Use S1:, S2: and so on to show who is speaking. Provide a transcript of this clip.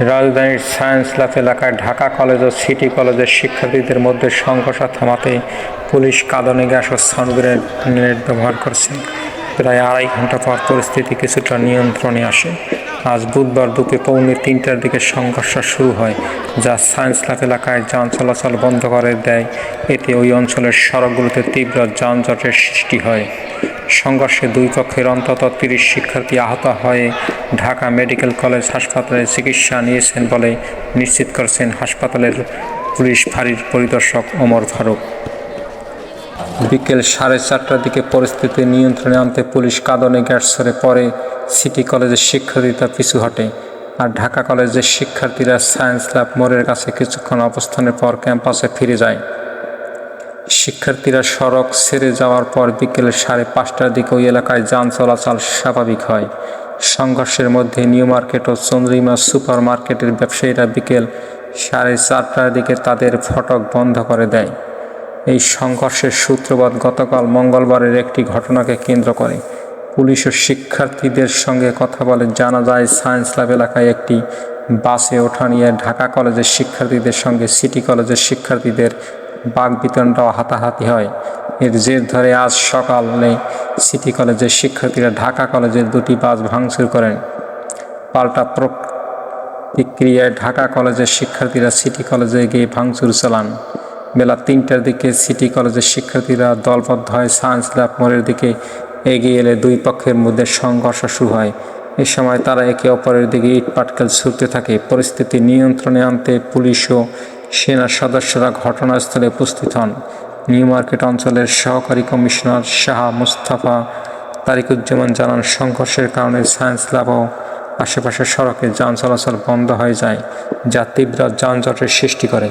S1: রাজধানীর science lab এলাকায় Dhaka college ও city কলেজের শিক্ষার্থীদের মধ্যে সংঘর্ষ থামাতে পুলিশ কাঁদনে গ্যাস ও সাউন্ড গ্রেনেড ব্যবহার করছে। প্রায় আড়াই ঘণ্টা পর পরিস্থিতি কিছুটা নিয়ন্ত্রণে আসে। আজ বুধবার দুপুরে পৌনে তিনটার দিকে সংঘর্ষ শুরু হয়, যা সায়েন্স ল্যাব এলাকায় যান চলাচল বন্ধ করে দেয়। এতে ওই অঞ্চলের সড়কগুলোতে তীব্র যানজটের সৃষ্টি হয়। সংঘর্ষে দুই পক্ষের অন্তত তিরিশ শিক্ষার্থী আহত হয়ে ঢাকা মেডিকেল কলেজ হাসপাতালে চিকিৎসা নিয়েছেন বলে নিশ্চিত করেছেন হাসপাতালের পুলিশ ফাঁড়ির পরিদর্শক ওমর ফারুক। বিকেল সাড়ে চারটার দিকে পরিস্থিতি নিয়ন্ত্রণে আনতে পুলিশ কাঁদনে গ্যাস ছড়ে পরে সিটি কলেজের শিক্ষার্থীরা পিছু হটে আর ঢাকা কলেজের শিক্ষার্থীরা সায়েন্স ল্যাব মোড়ের কাছে কিছুক্ষণ অবস্থানের পর ক্যাম্পাসে ফিরে যায়। শিক্ষার্থীরা সড়ক ছেড়ে যাওয়ার পর বিকেল সাড়ে পাঁচটার দিকে ওই এলাকায় যান চলাচল স্বাভাবিক হয়। সংঘর্ষের মধ্যে নিউ মার্কেট ও চন্দ্রিমা সুপার মার্কেটের ব্যবসায়ীরা বিকেল সাড়ে চারটার দিকে তাদের ফটক বন্ধ করে দেয়। এই সংঘর্ষের সূত্রপাত গতকাল মঙ্গলবারের একটি ঘটনাকে কেন্দ্র করে। পুলিশ ও শিক্ষার্থীদের সঙ্গে কথা বলে জানা যায়, সায়েন্স ল্যাব এলাকায় একটি বাসে ওঠা নিয়ে ঢাকা কলেজের শিক্ষার্থীদের সঙ্গে সিটি কলেজের শিক্ষার্থীদের বাগবিতণ্ড হাতাহাতি হয়। এর জের ধরে আজ সকালে সিটি কলেজের শিক্ষার্থীরা ঢাকা কলেজের দুটি বাস ভাঙচুর করেন। পাল্টা প্রতিক্রিয়ায় ঢাকা কলেজের শিক্ষার্থীরা সিটি কলেজে গিয়ে ভাঙচুর চালান। বেলা তিনটার দিকে সিটি কলেজের শিক্ষার্থীরা দলবদ্ধ হয় সায়েন্স ল্যাব মোড়ের দিকে এগিয়ে এলে দুই পক্ষের মধ্যে সংঘর্ষ শুরু হয়। এ সময় তারা একে অপরের দিকে ইট পাটকেল ছুটতে থাকে। পরিস্থিতি নিয়ন্ত্রণে আনতে পুলিশ ও সেনা সদস্যরা ঘটনাস্থলে উপস্থিত হন। নিউ মার্কেট অঞ্চলের সহকারী কমিশনার শাহ মুস্তাফা তারিকুজ্জামান জানান, সংঘর্ষের কারণে সায়েন্স ল্যাব ও আশেপাশের সড়কে যান চলাচল বন্ধ হয়ে যায়, যা তীব্র যানজটের সৃষ্টি করে।